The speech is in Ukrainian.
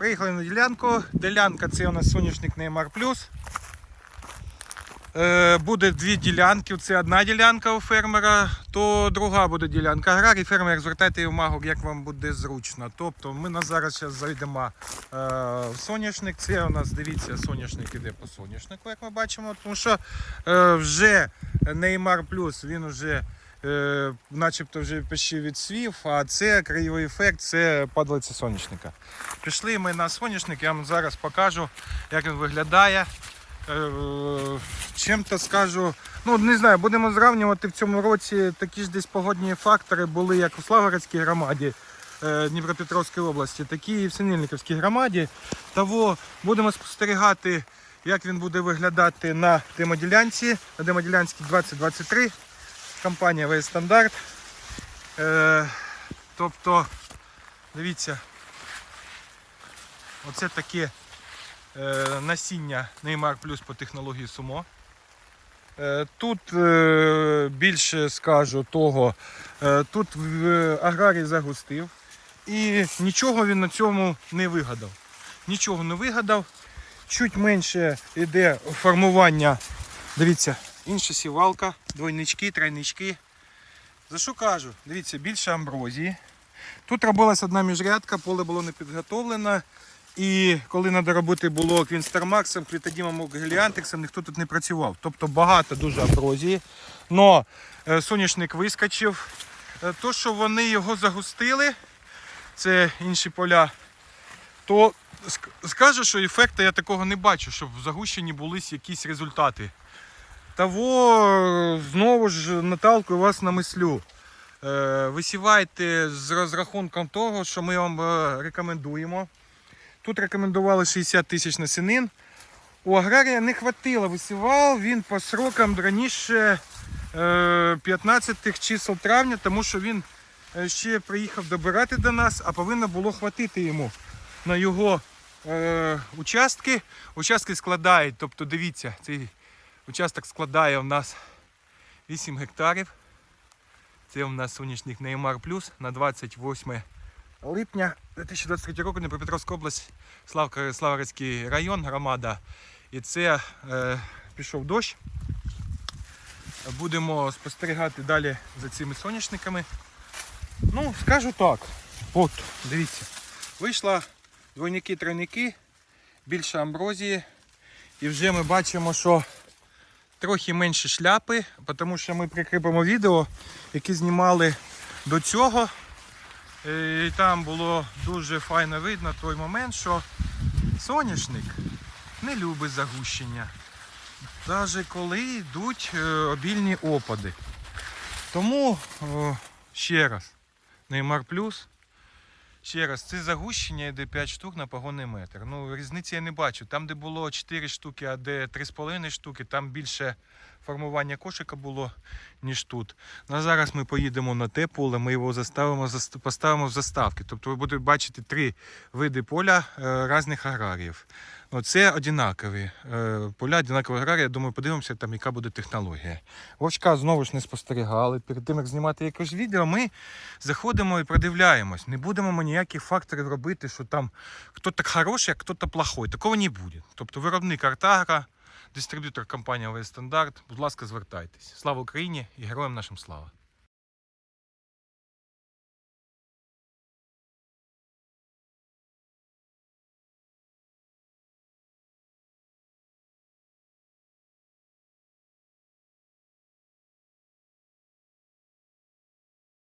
Приїхали на ділянку. Ділянка це у нас соняшник Неймар Плюс. Е, буде дві ділянки. Це одна ділянка у фермера, то друга буде ділянка аграрій. Фермер, звертайте увагу, як вам буде зручно. Тобто ми на зараз зараз зайдемо е, в соняшник. Це у нас, дивіться, соняшник іде по соняшнику, як ми бачимо. Тому що е, вже Неймар Плюс він вже начебто вже почти відсвів, а це краєвий ефект, це падалиця соняшника. Пішли ми на соняшник, я вам зараз покажу, як він виглядає. Е, Чим-то скажу, ну не знаю, будемо зрівнювати в цьому році такі ж десь погодні фактори були, як у Славгородській громаді е, Дніпропетровської області, такі і в Синельниковській громаді. Того будемо спостерігати, як він буде виглядати на демоділянці, на демоділянці 2023, компанія Вейс Стандарт. Е, тобто, дивіться, оце таке е, насіння Неймар Плюс по технології Сумо. Е, Тут е, більше скажу того, е, тут в аграрій загустив і нічого він на цьому не вигадав. Нічого не вигадав. Чуть менше йде формування. Дивіться, інша сівалка, двойнички, тройнички. За що кажу? Дивіться, більше амброзії. Тут робилась одна міжрядка, поле було не підготовлено. І коли треба робити було квінстермаксом, клітодімом, геліантексом, ніхто тут не працював. Тобто багато дуже амброзії. Но е, соняшник вискочив. Е, То, що вони його загустили, це інші поля, то скажу, що ефекту я такого не бачу, щоб в загущенні були якісь результати. Того е, знову ж наталкую вас на мислю. Е, Висівайте з розрахунком того, що ми вам е, рекомендуємо. Тут рекомендували 60 тисяч насінин. У аграрія не хватило, висівав він по срокам раніше е, 15 чисел травня, тому що він е, ще приїхав добирати до нас, а повинно було хватити йому на його е, участки. Участки складають, тобто дивіться, цей участок складає у нас 8 гектарів. Це у нас сонячник Неймар Плюс на 28 липня 2023 року Дніпропетровська область, Славка, Славгородський район, громада. І це е, пішов дощ. Будемо спостерігати далі за цими соняшниками. Ну, скажу так. От, дивіться. Вийшла двойники, тройники, більше амброзії. І вже ми бачимо, що трохи менше шляпи, тому що ми прикріпимо відео, яке знімали до цього. Е, І там було дуже файно видно той момент, що соняшник не любить загущення. Навіть коли йдуть е, обільні опади. Тому ще раз, Неймар Плюс. Ще раз, це загущення йде 5 штук на погонний метр. Ну, різниці я не бачу. Там, де було 4 штуки, а де 3,5 штуки, там більше формування кошика було, ніж тут. На зараз ми поїдемо на те поле, ми його заставимо, поставимо в заставки. Тобто ви будете бачити три види поля е, різних аграріїв. Ну, це однакові е, поля, однакові аграрії. Я думаю, подивимося, там, яка буде технологія. Вовчка знову ж не спостерігали. Перед тим, як знімати якесь відео, ми заходимо і продивляємось. Не будемо ми ніяких факторів робити, що там хто-то хороший, а хто-то плохой. Такого не буде. Тобто виробник Артагра, дистриб'ютор компанія Стандарт». Будь ласка, звертайтесь. Слава Україні і героям нашим слава!